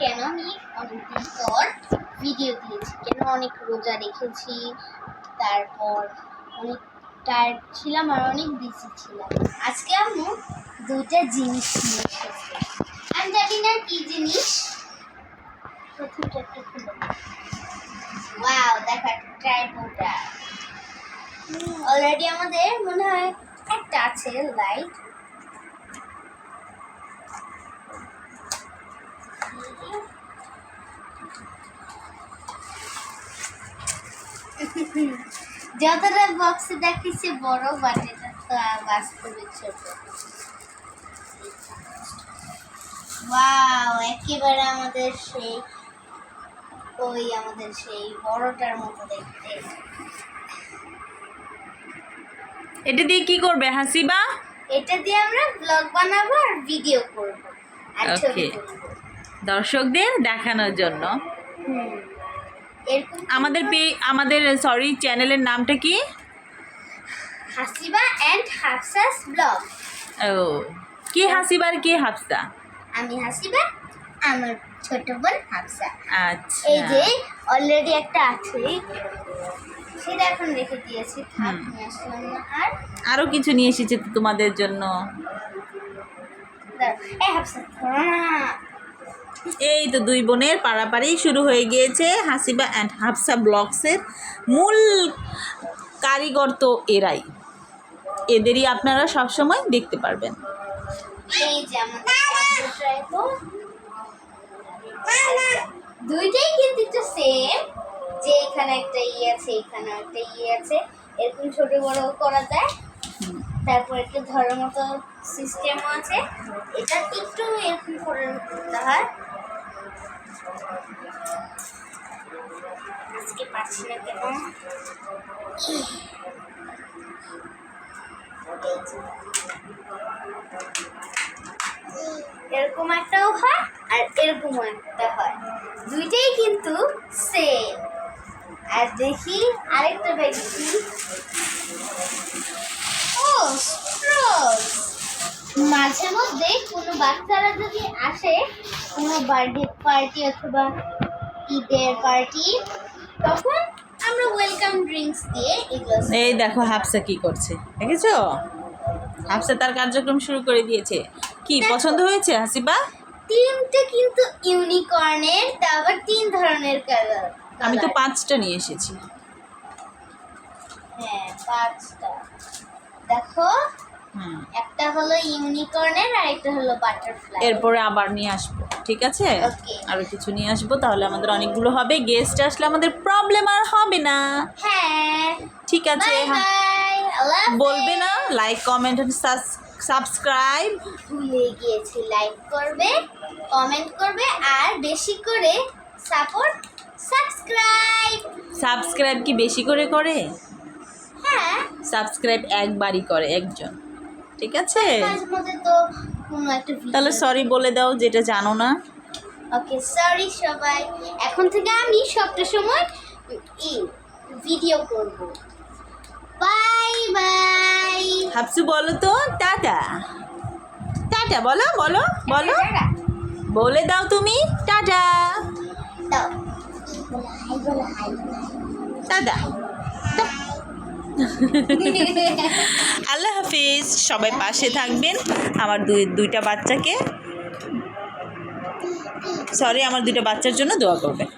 কেন আমি অনেকদিন পর ভিডিও দিয়েছি? কেন অনেক রোজা রেখেছি? তারপর অনেক টায়ার্ড ছিলাম আর অনেক বিজি ছিলাম। আজকে আমি দুইটা জিনিস নিয়ে এসেছি। আমি জানি না কি জিনিস। প্রথমটা একটু খুলে ওয়াও দেখো, একটা ট্রাইপোডা অলরেডি আমাদের মনে হয় একটা আছে লাইট যতটা বক্সে দেখিছে বড় বাট এটা তো বাস্তবে ছোট। ওয়াও একেবারে আমাদের সেই ওই আমাদের সেই বড়টার মতো দেখতে। এটা দিয়ে কি করবে হাসিবা? এটা দিয়ে আমরা ব্লগ বানাবো আর ভিডিও করব আর ছবি. তুলবো। দর্শকদের দেখানোর জন্য। আমাদের পে আমাদের সরি চ্যানেলের নামটা কি? হাসিবা অ্যান্ড হাফসাস ব্লগ। ও কি হাসিবার কি হাফসা? আমি হাসিবা আমার ছোট বোন হাফসা। আচ্ছা। এই যে অলরেডি একটা আছে। সেটা এখন রেখে দিয়েছি। থাক নিয়ে আসলাম না আর। আরও কিছু নিয়ে এসেছে তোমাদের জন্য। এই হাফসা। এই তো দুই বোনের পাড়াপাড়ি শুরু হয়ে গিয়েছে হাসিবা অ্যান্ড হাফসা ব্লগসের মূল কারিগর তো এরাই। এদেরই আপনারা সবসময় দেখতে পারবেন। দুইটাই কিন্তু একটু সেম যে এখানে একটা ইয়ে আছে এখানে একটা ইয়ে আছে। এরকম ছোট বড় করা যায়। তারপর একটু ধরার মতো সিস্টেমও আছে। এটা একটু এরকম করে হয়। আজকে পারছি না কেন এরকম একটাও হয় আর এরকমও একটা হয়। দুইটাই কিন্তু সেম আর দেখি আরেকটা দেখি। ও মাঝে মধ্যে কোনো বাচ্চারা যদি আসে কোনো বার্থডে পার্টি অথবা ঈদের পার্টি তখন আমরা ওয়েলকাম ড্রিঙ্কস দিয়ে এগুলো এই দেখো হাফসা কি করছে দেখেছ? হাফসা তার কার্যক্রম শুরু করে দিয়েছে। কি পছন্দ হয়েছে হাসিবা? তিনটে কিন্তু ইউনিকর্নের তা আবার তিন ধরনের কালার আমি তো পাঁচটা নিয়ে এসেছি। হ্যাঁ পাঁচটা। দেখো একটা হলো ইউনিকর্নের আর একটা হলো বাটারফ্লাই এরপরে আবার নিয়ে আসব। ঠিক আছে? Okay. আরও কিছু নিয়ে আসব তাহলে আমাদের অনেকগুলো হবে। গেস্ট আসলে আমাদের প্রবলেম আর হবে না। হ্যাঁ। ঠিক আছে বাই বলবে না লাইক কমেন্ট সাবস্ক্রাইব ভুলে গিয়েছি লাইক করবে কমেন্ট করবে আর বেশি করে সাপোর্ট সাবস্ক্রাইব সাবস্ক্রাইব কি বেশি করে করে? হ্যাঁ। সাবস্ক্রাইব একবারই করে একজন। ঠিক আছে? তো কোনো একটা তাহলে সরি বলে দাও যেটা জানো না। ওকে সরি সবাই। এখন থেকে আমি সবটা সময় ভিডিও করব। বাই বাই হাফসু বলো তো টাটা। টাটা বলো বলো বলো। বলে দাও তুমি টাটা। দাও। High tata. আল্লাহ হাফিজ, সবাই পাশে থাকবেন। আমার দুই, দুইটা বাচ্চাকে সরি আমার দুইটা বাচ্চার জন্য দোয়া করবেন।